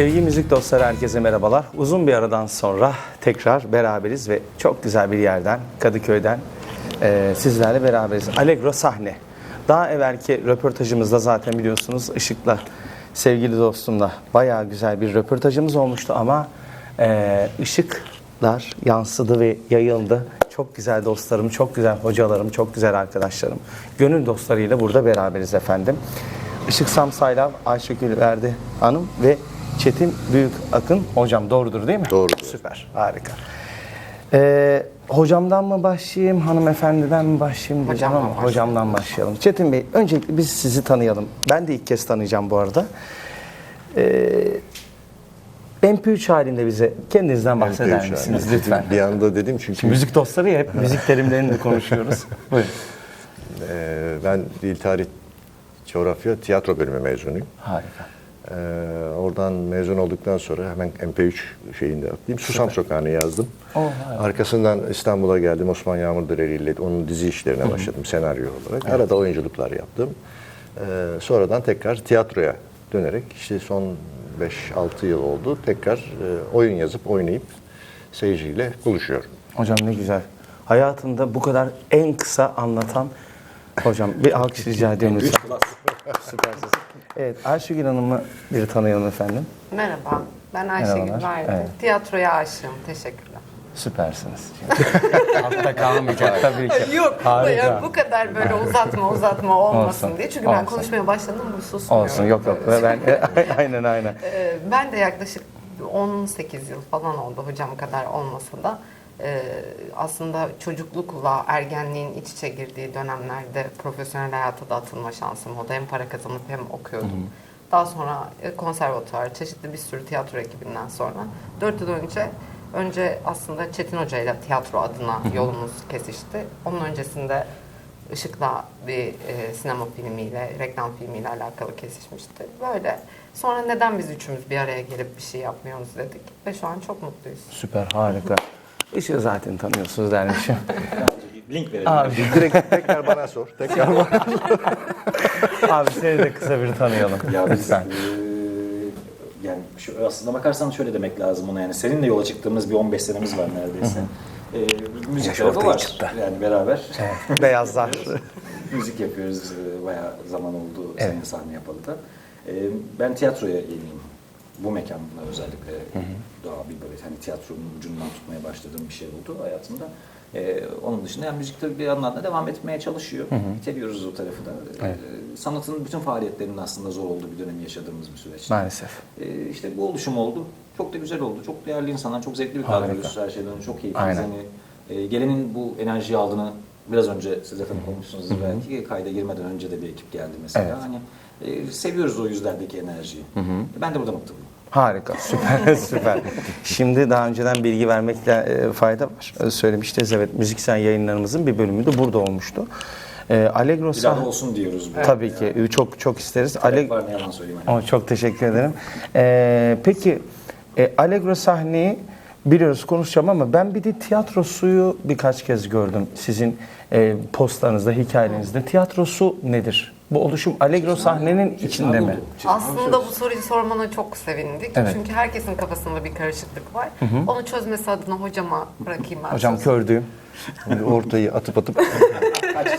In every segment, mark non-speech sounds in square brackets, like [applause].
Sevgili müzik dostları herkese merhabalar. Uzun bir aradan sonra tekrar beraberiz ve çok güzel bir yerden, Kadıköy'den e, sizlerle beraberiz. Allegro sahne. Daha evvelki röportajımızda zaten biliyorsunuz Işık'la, sevgili dostumla bayağı güzel bir röportajımız olmuştu ama e, ışıklar yansıdı ve yayıldı. Çok güzel dostlarım, çok güzel hocalarım, çok güzel arkadaşlarım. Gönül dostlarıyla burada beraberiz efendim. Işık Samsaylav, Ayşegül Verdi Hanım ve Çetin Büyük Akın hocam doğrudur değil mi? Doğrudur. Süper, harika. Ee, hocamdan mı başlayayım, hanımefendiden mi başlayayım diyeceğim Hocamdan ama hocamdan başlayalım. Çetin Bey, öncelikle biz sizi tanıyalım. Ben de ilk kez tanıyacağım bu arada. Ee, MP3 halinde bize kendinizden bahseder MP3 misiniz yani. lütfen? Bir anda dedim çünkü Müzik dostları ya hep müzik terimlerini de konuşuyoruz. [laughs] Buyurun. e, ben dil tarih coğrafya tiyatro bölümü mezunuyum. Harika. E, oradan mezun olduktan sonra hemen MP3 şeyinde atlayayım. Susam Sokağı'nı yazdım. Oh. Arkasından İstanbul'a geldim. Osman Yağmurdereli ile onun dizi işlerine başladım senaryo olarak. Arada oyunculuklar yaptım. E, sonradan tekrar tiyatroya dönerek işte son 5-6 yıl oldu. Tekrar e, oyun yazıp oynayıp seyirciyle buluşuyorum. Hocam ne güzel. Hayatında bu kadar en kısa anlatan hocam bir alkış rica ediyorum. Süpersiniz. Evet Ayşegül Hanım'ı bir tanıyalım efendim. Merhaba, ben Ayşegül Merhabalar, Verdi. evet. Tiyatroya aşığım, teşekkürler. Süpersiniz. [laughs] Altta kalmayacak tabii ki. Yok, Harika. bu kadar böyle uzatma uzatma olmasın Olsun, diye. Çünkü ben olsun. konuşmaya başladım mı susmuyorum. Olsun yok yok. Ben [laughs] aynen aynen. Ee, Ben de yaklaşık 18 yıl falan oldu hocam kadar olmasa da. Ee, aslında çocuklukla ergenliğin iç içe girdiği dönemlerde profesyonel hayata da atılma şansım oldu. Hem para kazanıp hem okuyordum. Daha sonra e, çeşitli bir sürü tiyatro ekibinden sonra 4 yıl önce önce aslında Çetin Hoca ile tiyatro adına yolumuz kesişti. Onun öncesinde Işık'la bir e, sinema filmiyle, reklam filmiyle alakalı kesişmişti. Böyle. Sonra neden biz üçümüz bir araya gelip bir şey yapmıyoruz dedik. Ve şu an çok mutluyuz. Süper harika. Işığı zaten tanıyorsunuz dermişim. [laughs] Link verelim. Abi, Direkt tekrar bana sor. Tekrar bana. abi seni de kısa bir tanıyalım. Ya biz Lütfen. eee, yani şu, aslında bakarsan şöyle demek lazım ona yani seninle yola çıktığımız bir 15 senemiz var neredeyse. Eee müzik Yaş tarafı ortaya var çıktı. yani beraber. [laughs] Beyazlar. müzik yapıyoruz eee, bayağı zaman oldu Evet. seninle sahne yapalı da. Eee, ben tiyatroya yeniyim. Bu mekanda özellikle daha bir böyle hani tiyatronun ucundan tutmaya başladığım bir şey oldu hayatımda. Eee, onun dışında yani müzik tabii bir yandan da devam etmeye çalışıyor. İteliyoruz o tarafı da. Evet. Eee, sanatın bütün faaliyetlerinin aslında zor olduğu bir dönemi yaşadığımız bir süreç. Maalesef. Ee, işte bu oluşum oldu. Çok da güzel oldu. Çok değerli insanlar, çok zevkli bir kadroyuz her şeyden. Çok keyifliyiz. Aynen. Hani, e, gelenin bu enerjiyi aldığını biraz önce siz zaten konuşmuşsunuz belki. Kayda girmeden önce de bir ekip geldi mesela. Evet. Hani e, seviyoruz o yüzlerdeki enerjiyi. Ben de burada mutluyum. Harika, süper, [laughs] süper. Şimdi daha önceden bilgi vermekte e, fayda var. E, Söylemiştiniz evet, müziksel yayınlarımızın bir bölümü de burada olmuştu. E, Allegro Bir daha da sah- olsun diyoruz. bu. Tabii ki, e, çok çok isteriz. Ale- var ne yalan söyleyeyim. Ama çok teşekkür ederim. E, peki, e, Allegro sahneyi biliyoruz konuşacağım ama ben bir de tiyatrosuyu birkaç kez gördüm sizin e, postlarınızda, hikayenizde. Tiyatrosu nedir? Bu oluşum Allegro sahnenin içinde mi? Aslında bu soruyu sormana çok sevindik. Evet. Çünkü herkesin kafasında bir karışıklık var. Onu çözmesi adına hocama bırakayım ben. Hocam sözü. kördüğüm. Ortayı atıp atıp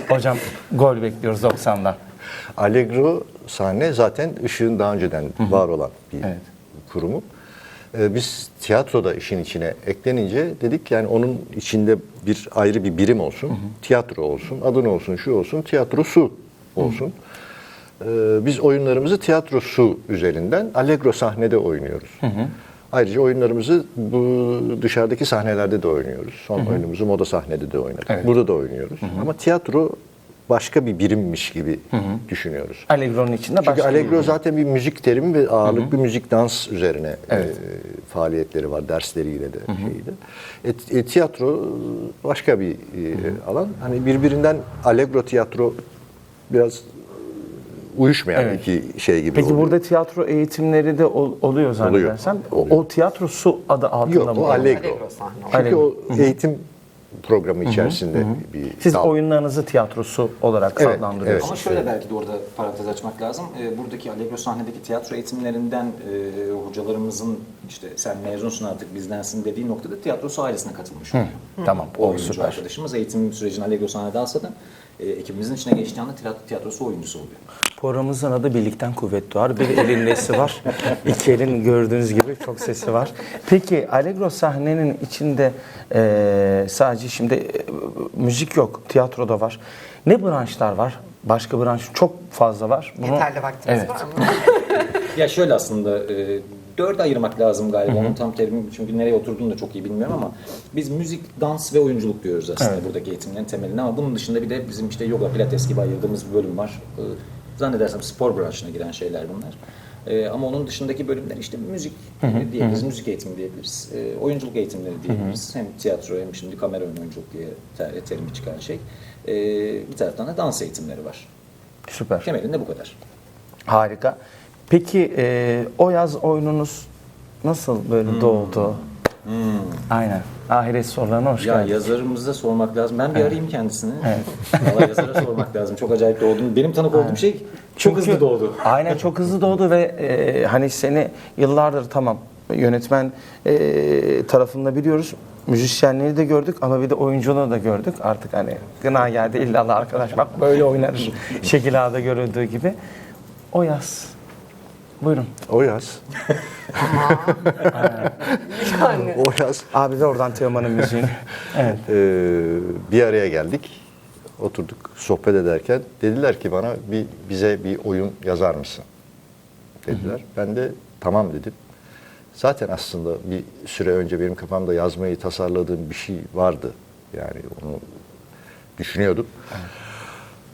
Hocam gol bekliyoruz 90'dan. Allegro sahne zaten ışığın daha önceden var olan bir Evet. kurumu. Ee, biz tiyatroda işin içine eklenince dedik yani onun içinde bir ayrı bir birim olsun. Tiyatro olsun, adın olsun, şu olsun, tiyatrosu olsun. Ee, biz oyunlarımızı tiyatrosu üzerinden Allegro sahnede oynuyoruz. Ayrıca oyunlarımızı bu dışarıdaki sahnelerde de oynuyoruz. Son oyunumuzu moda sahnede de oynadık. Evet. Burada da oynuyoruz. Ama tiyatro başka bir birimmiş gibi düşünüyoruz. Allegro'nun içinde Çünkü başka Allegro bir- zaten bir müzik terimi ve ağırlıklı müzik dans üzerine Evet. e, faaliyetleri var dersleriyle de şeyde. E, e, tiyatro başka bir e, alan. Hani birbirinden Allegro tiyatro biraz e, uyuşmayan Evet. iki şey gibi Peki oluyor. burada tiyatro eğitimleri de ol- oluyor zannedersem. O, Oluyor. o tiyatrosu adı altında Yok mı? o Allegro. Allegro sahne. Çünkü Allegro. o eğitim programı içerisinde bir Siz dal. oyunlarınızı tiyatrosu olarak Evet, adlandırıyorsunuz. Ama şöyle belki de orada parantez açmak lazım. Ee, buradaki Allegro sahnedeki tiyatro eğitimlerinden e, hocalarımızın işte sen mezunsun artık bizdensin dediği noktada tiyatrosu ailesine katılmış oluyor. Tamam, O o süper. arkadaşımız eğitim sürecini Allegro sahnede alsa da e, ekibimizin içine geçtiği anda tiyatro, tiyatrosu oyuncusu oluyor. Programımızın adı Birlikten Kuvvet Doğar. Bir elin nesi var, [laughs] iki elin gördüğünüz gibi çok sesi var. Peki Allegro sahnenin içinde eee, sadece şimdi eee, müzik yok, tiyatro da var. Ne branşlar var? Başka branş çok fazla var. Bunu- Yeterli vaktimiz Evet. var mı? [laughs] [laughs] Ya şöyle aslında e, dörde ayırmak lazım galiba. Onun tam terimi çünkü nereye oturduğunu da çok iyi bilmiyorum ama biz müzik, dans ve oyunculuk diyoruz aslında buradaki eğitimlerin temelinde ama bunun dışında bir de bizim işte yoga, pilates gibi ayırdığımız bir bölüm var. E, zannedersem spor branşına giren şeyler bunlar. E, ama onun dışındaki bölümler işte müzik diyebiliriz, müzik eğitimi diyebiliriz, e, oyunculuk eğitimleri diyebiliriz. Hem tiyatro hem şimdi kamera oyunculuk diye ter- terimi çıkan şey. E, bir taraftan da dans eğitimleri var. Süper. Temelinde bu kadar. Harika. Peki eee, o yaz oyununuz nasıl böyle doğdu? Aynen. Ahiret sorularına hoş Ya geldiniz. yazarımıza sormak lazım. Ben bir arayayım kendisini. Valla yazara sormak lazım. Çok acayip doğdum. Benim tanık olduğum şey çok Çünkü- hızlı doğdu. Aynen çok hızlı doğdu ve e, hani seni yıllardır tamam yönetmen e, tarafında biliyoruz. Müzisyenliği de gördük ama bir de oyunculuğu da gördük. Artık hani gına geldi illallah arkadaş bak böyle oynarız. [laughs] Şekil Ağa'da görüldüğü gibi. O yaz. Buyurun. O yaz. Yani O yaz. Abi de oradan Teoman'ın müziğini. [laughs] Evet. Ee, bir araya geldik. Oturduk sohbet ederken dediler ki bana bir bize bir oyun yazar mısın? Dediler. Ben de tamam dedim. Zaten aslında bir süre önce benim kafamda yazmayı tasarladığım bir şey vardı. Yani onu düşünüyordum.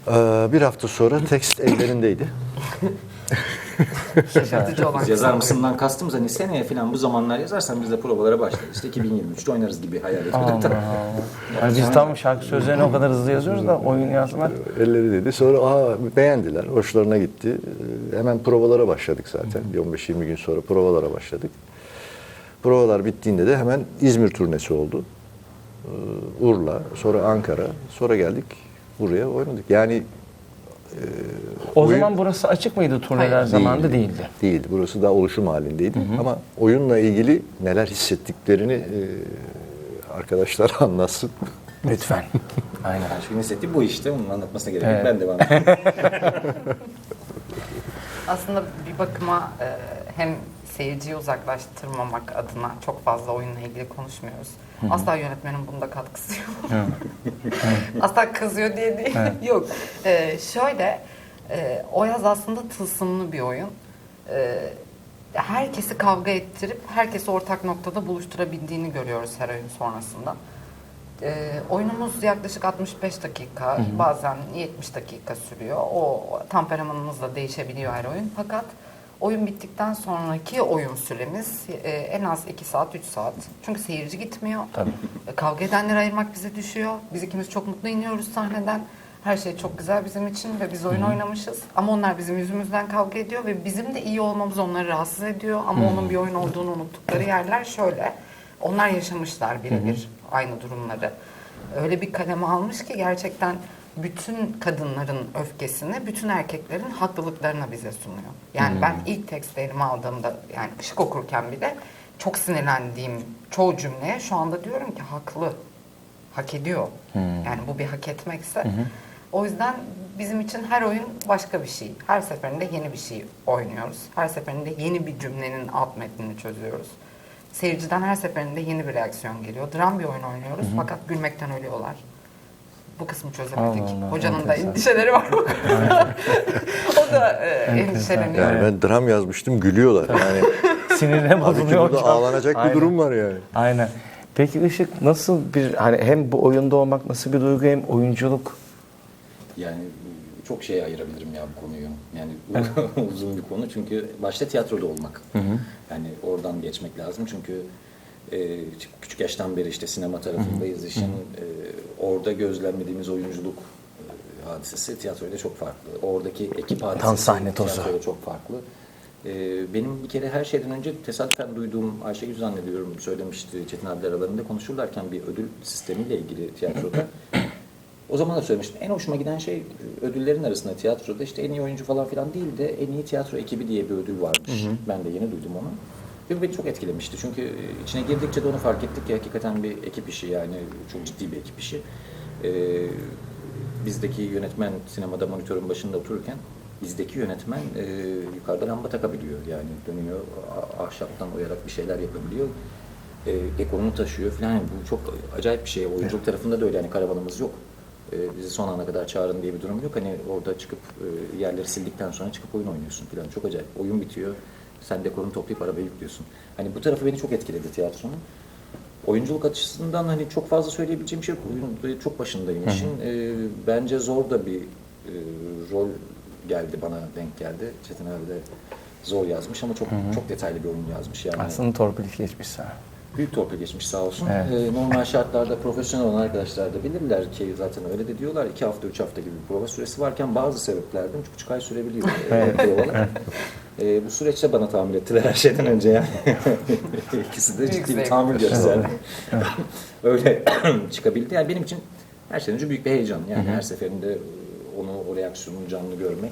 Ee, bir hafta sonra tekst ellerindeydi. [laughs] [laughs] şaşırtıcı olan Yazar mısından kastımız hani seneye falan bu zamanlar yazarsan biz de provalara başlarız. İşte 2023'te oynarız gibi hayal ediyorduk da. [laughs] Yani biz tam şarkı sözlerini o kadar hızlı yazıyoruz da oyun yazmak. Elleri dedi. Sonra Aa, beğendiler. Hoşlarına gitti. Hemen provalara başladık zaten. Bir 15-20 gün sonra provalara başladık. Provalar bittiğinde de hemen İzmir turnesi oldu. Ee, Urla, sonra Ankara, sonra geldik buraya oynadık. Yani O Oyun- zaman burası açık mıydı turneler Hayır. zamanında değildi. değildi. Burası daha oluşum halindeydi. Ama oyunla ilgili neler hissettiklerini e, arkadaşlar [laughs] anlatsın. Lütfen. Aynen. Şu hissettiği bu işte. Onun anlatmasına gerek Evet. yok. Ben devam [laughs] edeyim. Aslında bir bakıma e, hem seyirciyi uzaklaştırmamak adına çok fazla oyunla ilgili konuşmuyoruz. Asla yönetmenin bunda katkısı yok. Asla kızıyor diye değil. yok. E, şöyle, e, o yaz aslında tılsımlı bir oyun. E, herkesi kavga ettirip herkesi ortak noktada buluşturabildiğini görüyoruz her oyun sonrasında. Ee, oyunumuz yaklaşık 65 dakika, bazen 70 dakika sürüyor. O temperamanımız da değişebiliyor her oyun. Fakat oyun bittikten sonraki oyun süremiz e, en az 2 saat, 3 saat. Çünkü seyirci gitmiyor. Tabii. E, Kavga edenleri ayırmak bize düşüyor. Biz ikimiz çok mutlu iniyoruz sahneden. Her şey çok güzel bizim için ve biz oyun oynamışız. Ama onlar bizim yüzümüzden kavga ediyor ve bizim de iyi olmamız onları rahatsız ediyor. Ama onun bir oyun olduğunu unuttukları yerler şöyle. Onlar yaşamışlar birebir aynı durumları. Öyle bir kaleme almış ki gerçekten bütün kadınların öfkesini bütün erkeklerin haklılıklarına bize sunuyor. Yani ben ilk teksti elime aldığımda yani ışık okurken bile çok sinirlendiğim çoğu cümleye şu anda diyorum ki haklı. Hak ediyor. Yani bu bir hak etmekse. O yüzden bizim için her oyun başka bir şey. Her seferinde yeni bir şey oynuyoruz. Her seferinde yeni bir cümlenin alt metnini çözüyoruz. Seyirciden her seferinde yeni bir reaksiyon geliyor. Dram bir oyun oynuyoruz fakat gülmekten ölüyorlar. Bu kısmı çözemedik. Allah Allah, Hocanın da enteresan. endişeleri var. [laughs] o da e, endişeleniyor. Yani ben dram yazmıştım gülüyorlar. Yani [laughs] halbuki bozuluyor burada hocam. ağlanacak bir Aynen. durum var yani. Aynen. Peki Işık nasıl bir hani hem bu oyunda olmak nasıl bir duygu hem oyunculuk? Yani çok şeye ayırabilirim ya bu konuyu. Yani [laughs] uzun bir konu çünkü başta tiyatroda olmak. Yani oradan geçmek lazım çünkü e, küçük yaştan beri işte sinema tarafındayız işin. E, orada gözlemlediğimiz oyunculuk e, hadisesi tiyatroyla çok farklı. Oradaki ekip hadisesi sahne tozu. tiyatroyla çok farklı. Ee, benim bir kere her şeyden önce tesadüfen duyduğum Ayşegül zannediyorum söylemişti Çetin abiler aralarında konuşurlarken bir ödül sistemiyle ilgili tiyatroda. O zaman da söylemiştim. En hoşuma giden şey ödüllerin arasında tiyatroda işte en iyi oyuncu falan filan değil de en iyi tiyatro ekibi diye bir ödül varmış. Ben de yeni duydum onu. Ve beni çok etkilemişti. Çünkü e, içine girdikçe de onu fark ettik ki hakikaten bir ekip işi yani çok ciddi bir ekip işi. Ee, bizdeki yönetmen sinemada monitörün başında otururken bizdeki yönetmen e, yukarıda lamba takabiliyor. Yani dönüyor ahşaptan oyarak bir şeyler yapabiliyor. E, dekorunu taşıyor falan. Yani bu çok acayip bir şey. Oyunculuk tarafında da öyle. Yani karavanımız yok. E, bizi son ana kadar çağırın diye bir durum yok. Hani orada çıkıp e, yerleri sildikten sonra çıkıp oyun oynuyorsun falan. Çok acayip. Oyun bitiyor. Sen dekorunu toplayıp arabaya yüklüyorsun. Hani bu tarafı beni çok etkiledi tiyatronun. Oyunculuk açısından hani çok fazla söyleyebileceğim şey yok. Oyun çok başındayım işin. E, bence zor da bir e, rol geldi bana denk geldi. Çetin abi de zor yazmış ama çok çok detaylı bir oyun yazmış yani. Aslında torpil geçmiş sana. Büyük torpil geçmiş sağ olsun. Evet. Ee, normal şartlarda profesyonel olan arkadaşlar da bilirler ki zaten öyle de diyorlar. iki hafta, üç hafta gibi bir prova süresi varken bazı sebeplerden üç buçuk ay sürebiliyor [laughs] e, provalar. Ee, bu süreçte bana tahammül ettiler her şeyden önce yani. [laughs] İkisi de ciddi bir tahammül gösterdi. [laughs] öyle [clears throat] çıkabildi. Yani benim için her şeyden önce büyük bir heyecan. Yani her seferinde e, onu, o reaksiyonu canlı görmek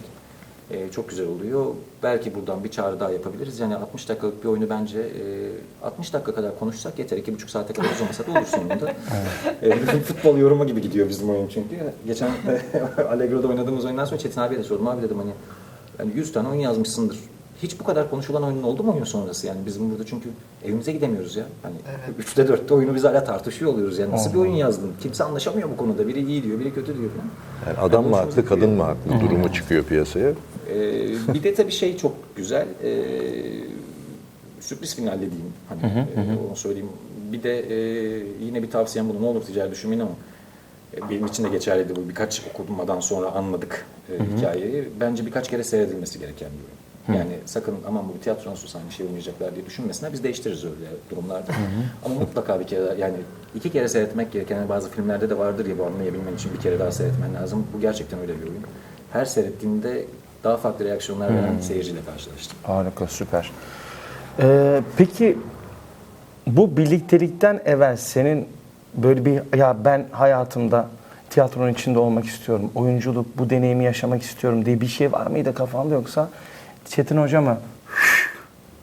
e, çok güzel oluyor. Belki buradan bir çağrı daha yapabiliriz. Yani 60 dakikalık bir oyunu bence e, 60 dakika kadar konuşsak yeter. 2,5 saate kadar uzamasa da olur sonunda. [laughs] e, bizim futbol yorumu gibi gidiyor bizim oyun çünkü. Geçen [laughs] Allegro'da oynadığımız oyundan sonra Çetin abiye de sordum. Abi dedim hani yani 100 tane oyun yazmışsındır. Hiç bu kadar konuşulan oyunun oldu mu oyun sonrası? Yani bizim burada çünkü evimize gidemiyoruz ya. Hani Evet. üçte dörtte oyunu biz hala tartışıyor oluyoruz. Yani nasıl bir oyun yazdın? Kimse anlaşamıyor bu konuda. Biri iyi diyor, biri kötü diyor falan. Yani adam mı hoşumuza haklı, kadın mı haklı durumu çıkıyor piyasaya. Ee, bir de tabii şey çok güzel. Ee, sürpriz final dediğim. Hani e, onu söyleyeyim. Bir de e, yine bir tavsiyem bunu ne olur ticari düşünmeyin ama e, benim için de geçerliydi bu. Birkaç okumadan sonra anladık e, hikayeyi. Bence birkaç kere seyredilmesi gereken bir oyun. Yani sakın aman bu bir tiyatro nasıl bir şey olmayacaklar diye düşünmesinler. Biz değiştiririz öyle durumlarda. Ama mutlaka bir kere yani iki kere seyretmek gereken yani bazı filmlerde de vardır ya bu anlayabilmen için bir kere daha seyretmen lazım. Bu gerçekten öyle bir oyun. Her seyrettiğinde daha farklı reaksiyonlar veren seyirciyle karşılaştım. Harika, süper. Ee, peki bu birliktelikten evvel senin böyle bir ya ben hayatımda tiyatronun içinde olmak istiyorum, oyunculuk, bu deneyimi yaşamak istiyorum diye bir şey var mıydı kafanda yoksa Çetin Hoca mı?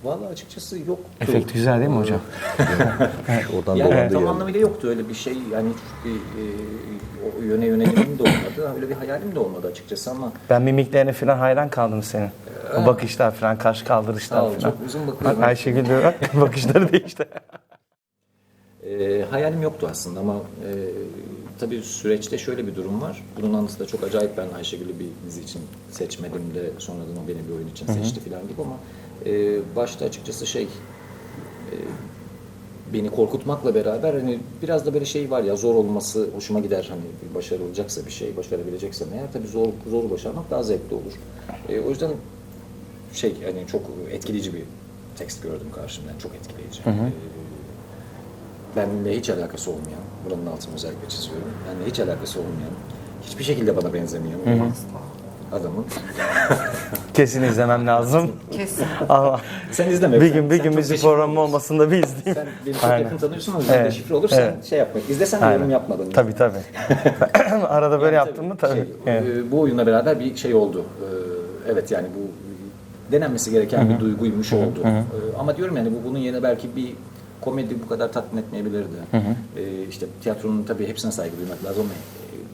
Vallahi açıkçası yok. Efekt güzel değil mi hocam? [laughs] Oradan Yani dolandı tam anlamıyla yoktu öyle bir şey. Yani hiç bir e, o yöne yönelimim de olmadı. Öyle bir hayalim de olmadı açıkçası ama Ben mimiklerine falan hayran kaldım senin. O bakışlar falan, kaş Sağ kaldırışlar ol, falan. çok uzun bakıyorum. Bak Ayşegül de bak, bakışları değişti. E, hayalim yoktu aslında ama e, tabii süreçte şöyle bir durum var. Bunun anısı da çok acayip. Ben Ayşegül'ü bir dizi için seçmedim de sonradan o beni bir oyun için seçti falan gibi ama e, başta açıkçası şey e, beni korkutmakla beraber hani biraz da böyle şey var ya zor olması hoşuma gider hani bir başarı olacaksa bir şey başarabileceksem eğer tabii zor zor başarmak daha zevkli olur. E, o yüzden şey hani çok etkileyici bir tekst gördüm karşımda yani çok etkileyici. E, benimle hiç alakası olmayan, buranın altını özellikle çiziyorum. Benimle hiç alakası olmayan, hiçbir şekilde bana benzemeyen adamın. [laughs] Kesin izlemem lazım. Kesin. Allah. Sen izleme. Bir gün bir sen gün çok müzik deşifre olmasında bir izleyeyim. Sen beni çok Aynen. yakın tanıyorsun o yüzden Evet. deşifre olursan Evet. şey yapma. İzlesen de yorum yapmadan. Tabii tabii. [laughs] Arada böyle Yani yaptın mı tabii. şey, Evet. e, bu oyunla beraber bir şey oldu. E, evet yani bu denenmesi gereken bir duyguymuş oldu. E, ama diyorum yani bu bunun yerine belki bir komedi bu kadar tatmin etmeyebilirdi. E, işte tiyatronun tabii hepsine saygı duymak lazım ama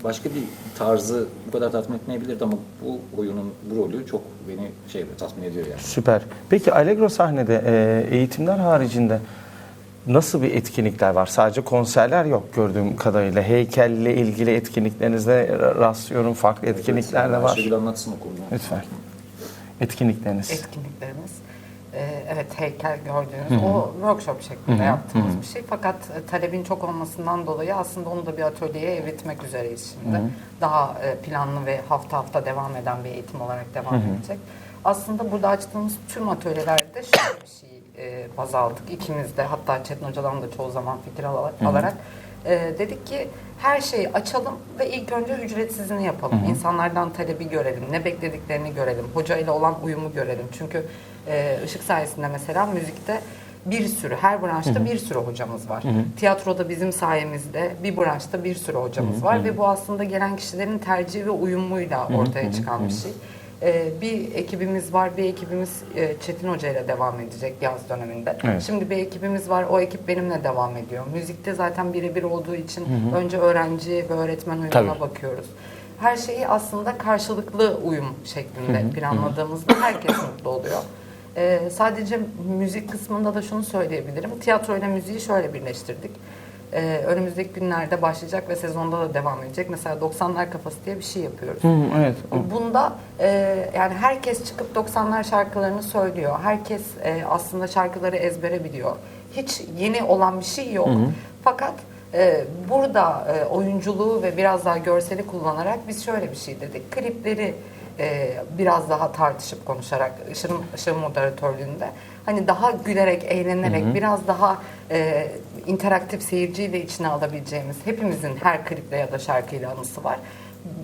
başka bir tarzı bu kadar tatmin etmeyebilirdi ama bu oyunun bu rolü çok beni şey tatmin ediyor yani. Süper. Peki Allegro sahnede e, eğitimler haricinde nasıl bir etkinlikler var? Sadece konserler yok gördüğüm kadarıyla. Heykelle ilgili etkinliklerinizde rastlıyorum. Farklı etkinlikler de var. Ayşegül anlatsın o konuyu. Lütfen. Etkinlikleriniz. etkinliklerimiz. Evet heykel gördüğünüz o workshop şeklinde yaptığımız bir şey. Fakat e, talebin çok olmasından dolayı aslında onu da bir atölyeye evritmek üzereyiz şimdi. Daha e, planlı ve hafta hafta devam eden bir eğitim olarak devam edecek. Aslında burada açtığımız tüm atölyelerde şöyle bir şey e, baz aldık. İkimiz de hatta Çetin Hoca'dan da çoğu zaman fikir ala- alarak e, dedik ki her şeyi açalım ve ilk önce ücretsizini yapalım. İnsanlardan talebi görelim, ne beklediklerini görelim, hoca ile olan uyumu görelim. Çünkü e, ışık sayesinde mesela müzikte bir sürü, her branşta bir sürü hocamız var. Tiyatroda bizim sayemizde bir branşta bir sürü hocamız var ve bu aslında gelen kişilerin tercihi ve uyumuyla ortaya çıkan bir şey. Ee, bir ekibimiz var, bir ekibimiz e, Çetin Hoca ile devam edecek yaz döneminde. Evet. Şimdi bir ekibimiz var, o ekip benimle devam ediyor. Müzikte zaten birebir olduğu için önce öğrenci ve öğretmen uyumuna Tabii. bakıyoruz. Her şeyi aslında karşılıklı uyum şeklinde planladığımızda herkes mutlu oluyor. Ee, sadece müzik kısmında da şunu söyleyebilirim. Tiyatro ile müziği şöyle birleştirdik. Ee, önümüzdeki günlerde başlayacak ve sezonda da devam edecek. Mesela 90'lar kafası diye bir şey yapıyoruz. Hı, evet. Bunda e, yani herkes çıkıp 90'lar şarkılarını söylüyor. Herkes e, aslında şarkıları ezbere biliyor. Hiç yeni olan bir şey yok. Fakat e, burada e, oyunculuğu ve biraz daha görseli kullanarak biz şöyle bir şey dedik. Klipleri e, biraz daha tartışıp konuşarak Işın, Işın moderatörlüğünde hani daha gülerek, eğlenerek biraz daha e, interaktif seyirciyi de içine alabileceğimiz hepimizin her kliple ya da şarkıyla anısı var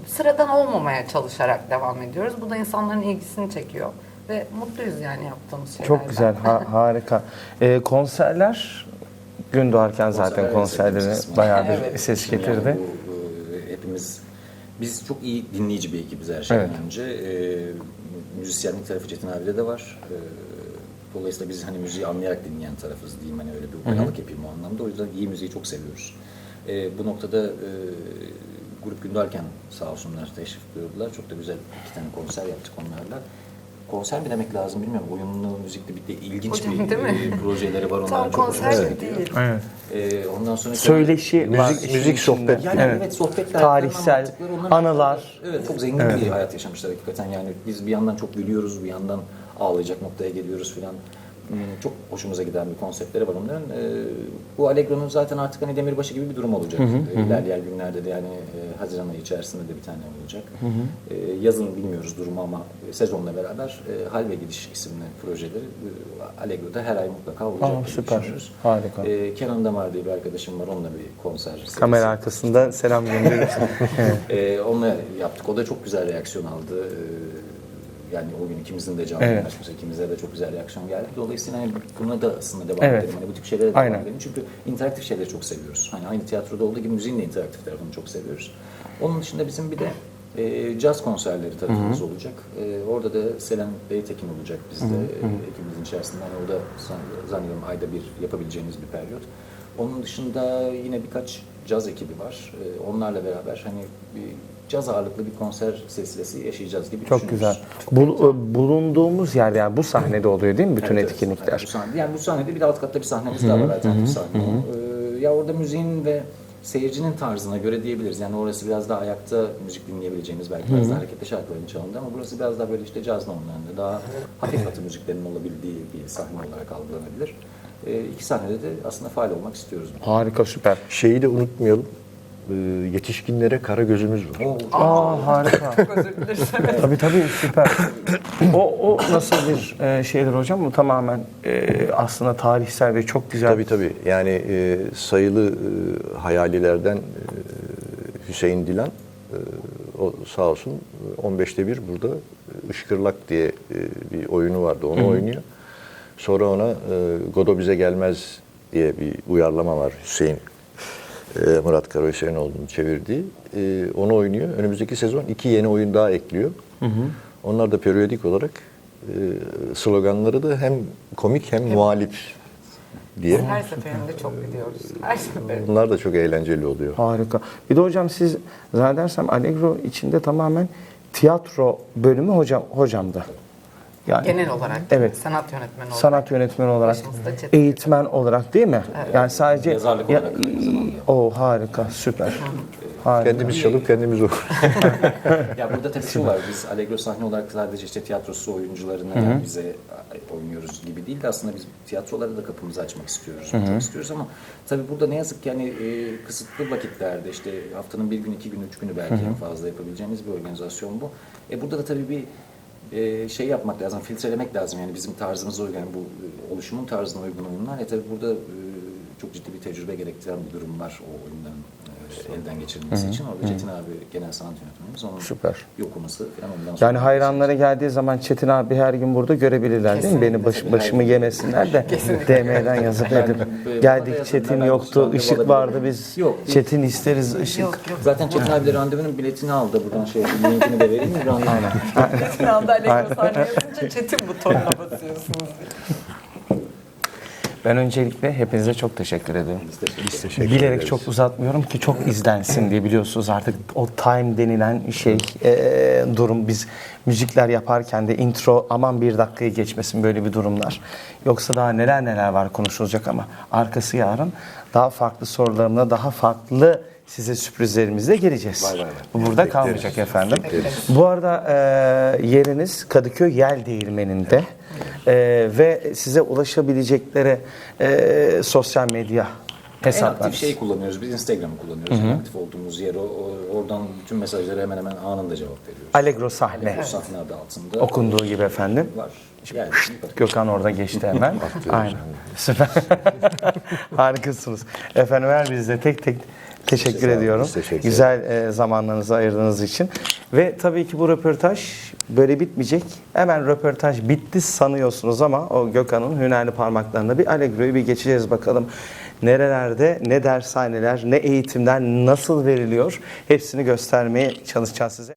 sıradan olmamaya çalışarak devam ediyoruz. Bu da insanların ilgisini çekiyor ve mutluyuz yani yaptığımız şeylerden. Çok güzel, ha- [laughs] harika. Ee, konserler gün doğarken zaten Konserler konserleri bayağı bir Evet. ses Yani getirdi. bu, e, hepimiz biz çok iyi dinleyici bir ekibiz her şeyden Evet. önce. E, müzisyenlik tarafı Çetin abi'de de var. E, dolayısıyla biz hani müziği anlayarak dinleyen tarafız diyeyim hani öyle bir ukalalık yapayım o anlamda. O yüzden iyi müziği çok seviyoruz. E, bu noktada e, grup Gündoğarken sağ olsunlar teşrif buyurdular. Çok da güzel iki tane konser yaptık onlarla. Konser mi demek lazım bilmiyorum. Oyunlu, müzikli bir de ilginç Hocam, bir değil mi? e, projeleri var. Onlar Tam çok konser gibi gidiyor. değil. Evet. E, ondan sonra Söyleşi var. Müzik- işin müzik, içinde. sohbet. yani Evet. evet, sohbetler, Tarihsel anlattıkları, onların anılar. Evet çok zengin bir hayat yaşamışlar hakikaten yani biz bir yandan çok gülüyoruz bir yandan ağlayacak noktaya geliyoruz filan. Çok hoşumuza giden bir konseptleri var onların. Bu Allegro'nun zaten artık hani demirbaşı gibi bir durum olacak. Ee, İlerleyen günlerde de yani Haziran ayı içerisinde de bir tane olacak. Ee, yazın bilmiyoruz durumu ama sezonla beraber Hal ve Gidiş isimli projeleri Allegro'da her ay mutlaka olacak. Aa, süper. Harika. Kenan Damar diye bir arkadaşım var onunla bir konser. serisi Kamera arkasında selam gönderiyoruz. [laughs] evet. onunla yaptık. O da çok güzel reaksiyon aldı. Yani o gün ikimizin de canlı Evet. yayınlaşması, ikimize de çok güzel reaksiyon geldi. Dolayısıyla hani buna da aslında devam Evet. edelim. Hani bu tip şeylere devam Aynen. edelim. Çünkü interaktif şeyleri çok seviyoruz. Hani aynı tiyatroda olduğu gibi müziğin de interaktif tarafını çok seviyoruz. Onun dışında bizim bir de e, caz konserleri tarafımız olacak. E, orada da Selen Beytekin olacak bizde. E, ekibimizin içerisinde. Hani o da san- zannediyorum ayda bir yapabileceğimiz bir periyot. Onun dışında yine birkaç caz ekibi var. E, onlarla beraber hani bir caz ağırlıklı bir konser silsilesi yaşayacağız gibi Çok güzel. düşünüyoruz. Bul- e, bulunduğumuz yer yani bu sahnede oluyor değil mi bütün Evet, evet. etkinlikler? Yani bu, sahne, yani bu sahnede bir de alt katta bir sahnemiz daha var alternatif sahne. o. Ee, ya orada müziğin ve seyircinin tarzına göre diyebiliriz. Yani orası biraz daha ayakta müzik dinleyebileceğimiz belki biraz daha hareketli şarkıların çalındı ama burası biraz daha böyle işte caz normlarında daha hafif batı müziklerinin olabildiği bir sahne olarak algılanabilir. Ee, iki sahnede de aslında faal olmak istiyoruz. Harika süper. Şeyi de unutmayalım. E, Yetişkinlere kara gözümüz var. Aa harika. Çok özür tabii tabii süper. O, o nasıl bir e, şeydir hocam? Bu tamamen e, aslında tarihsel ve çok güzel. Tabii tabii. Yani e, sayılı e, hayalilerden e, Hüseyin Dilan e, o sağ olsun e, 15'te bir burada e, Işkırlak diye e, bir oyunu vardı. Onu oynuyor. Sonra ona e, Godo bize gelmez diye bir uyarlama var Hüseyin. E, Murat Kara Hüseyinoğlu'nun çevirdiği. E, onu oynuyor. Önümüzdeki sezon iki yeni oyun daha ekliyor. Onlar da periyodik olarak e, sloganları da hem komik hem muhalif diye. Her seferinde çok gidiyoruz. Her seferinde. Bunlar da çok eğlenceli oluyor. Harika. Bir de hocam siz zannedersem Allegro içinde tamamen tiyatro bölümü hocam hocamda. Yani Genel olarak Evet. sanat yönetmeni olarak. sanat yönetmeni olarak, eğitmen olarak değil mi? Yani sadece Yazarlık Ya- olarak. O harika, süper. Harika. Kendimiz çalıp kendimiz okur. [laughs] Ya burada tabii şu var, biz Allegro sahne olarak sadece işte tiyatrosu oyuncularına yani bize oynuyoruz gibi değil de aslında biz tiyatrolara da kapımızı açmak istiyoruz, çok istiyoruz ama tabii burada ne yazık ki hani e, kısıtlı vakitlerde işte haftanın bir gün, iki gün, üç günü belki en fazla yapabileceğimiz bir organizasyon bu. E burada da tabii bir e, şey yapmak lazım, filtrelemek lazım yani bizim tarzımıza uygun, yani bu e, oluşumun tarzına uygun oyunlar. E tabii burada e, çok ciddi bir tecrübe gerektiren bir durum var o oyunların e, elden geçirilmesi için. Orada Çetin abi genel sanat yönetmenimiz onun Süper. bir okuması falan ondan sonra. Yani hayranlara geldiği zaman Çetin abi her gün burada görebilirler değil mi? Beni baş- başımı yemesinler de DM'den yazıp edip böyle geldik Çetin yazın, ben yoktu, randevu ışık alabilirim. vardı biz Yok. Çetin isteriz ışık. Yok yok. Zaten Çetin abi de randevunun biletini aldı. Buradan şey linkini de vereyim mi? Randevu. Çetin anda Allegro sahne yazınca Çetin butonuna basıyorsunuz. Ben öncelikle hepinize çok teşekkür ediyorum. Biz teşekkür Bilerek ederiz. çok uzatmıyorum ki çok izlensin diye biliyorsunuz artık o time denilen şey e, durum biz müzikler yaparken de intro aman bir dakikayı geçmesin böyle bir durumlar. Yoksa daha neler neler var konuşulacak ama arkası yarın daha farklı sorularımla daha farklı size sürprizlerimizle geleceğiz. Vay vay vay. Bu burada Bekleriz. kalmayacak efendim. Bekleriz. Bu arada e, yeriniz Kadıköy Yel Değirmeni'nde E, ve size ulaşabilecekleri e, sosyal medya En hesaplarınız. aktif şeyi kullanıyoruz. Biz Instagram'ı kullanıyoruz. En aktif olduğumuz yer o. O- Oradan bütün mesajlara hemen hemen anında cevap veriyoruz. Allegro sahne O sahne adı altında okunduğu gibi efendim. var. Yani Gökhan orada geçti hemen. Aynen. Süper. [laughs] Harikasınız. Efendim her bizde tek tek teşekkür ediyorum. teşekkür. Güzel e, zamanlarınızı ayırdığınız için. Ve tabii ki bu röportaj böyle bitmeyecek. Hemen röportaj bitti sanıyorsunuz ama o Gökhan'ın hünerli parmaklarında bir Allegro'yu bir geçeceğiz bakalım. Nerelerde ne dershaneler, ne eğitimler nasıl veriliyor hepsini göstermeye çalışacağız size.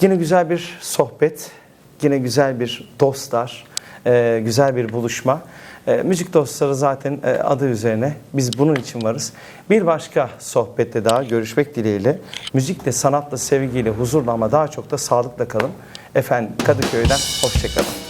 Yine güzel bir sohbet, yine güzel bir dostlar, e, güzel bir buluşma. E, müzik dostları zaten e, adı üzerine biz bunun için varız. Bir başka sohbette daha görüşmek dileğiyle müzikle, sanatla, sevgiyle, huzurla ama daha çok da sağlıkla kalın. Efendim Kadıköy'den hoşçakalın.